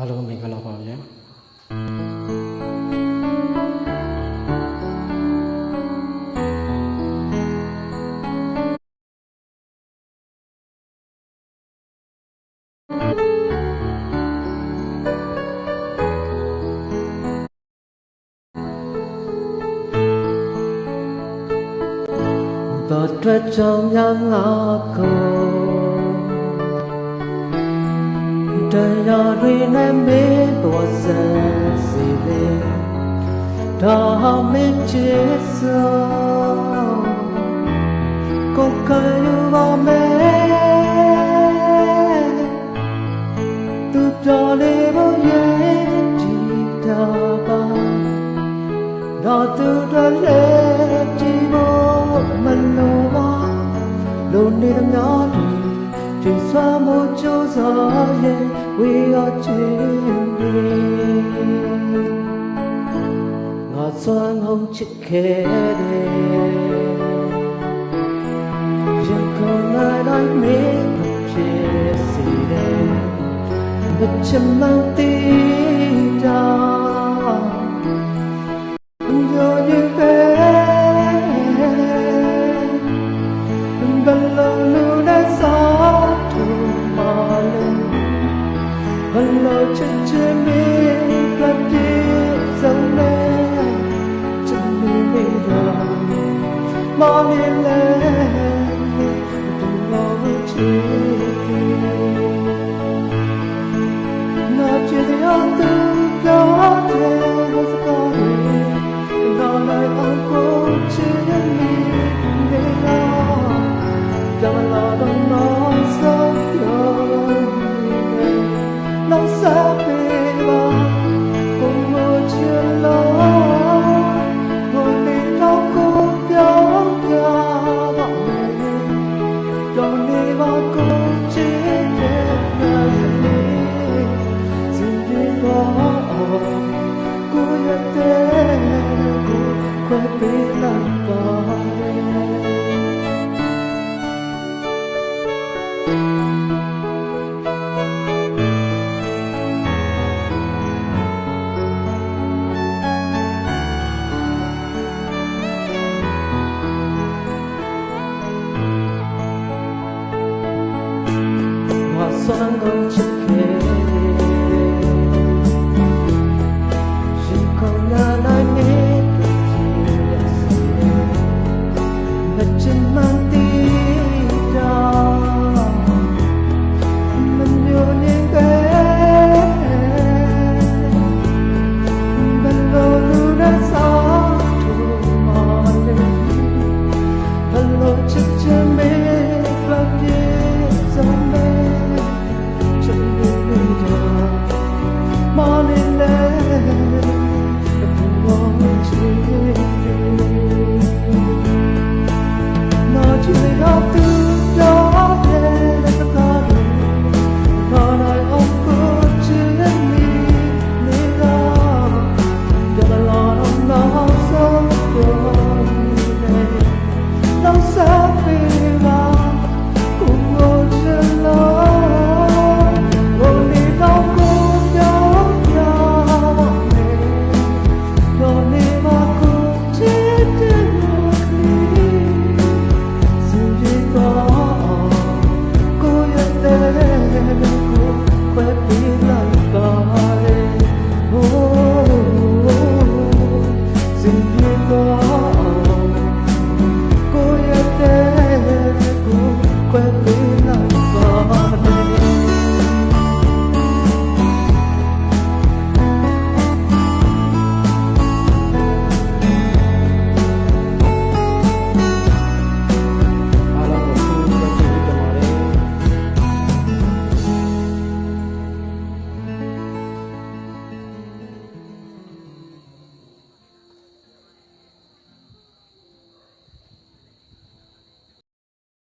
အားလုံးမင်္ဂလာပါဗျာတော်ထွက်ကြောင်များငါကို တရားတွေနဲ့မေးတော်စံစီလေဒါမင်းချစ်စောကိုကလူပါမယ်သူပြောလေဖို့ရဲ့ဒီတာပါတော့သူတို့ရဲ့ဒီမို့မလို့ပါလုံနေသမျှ တွေဒီစွမ်းမို့ကြိုးစားရဲ့ဝေရချင်းတွေငါစွမ်းအောင်ချစ်ခဲ့တယ်ရင်ကုန်လာ morning light. Cố.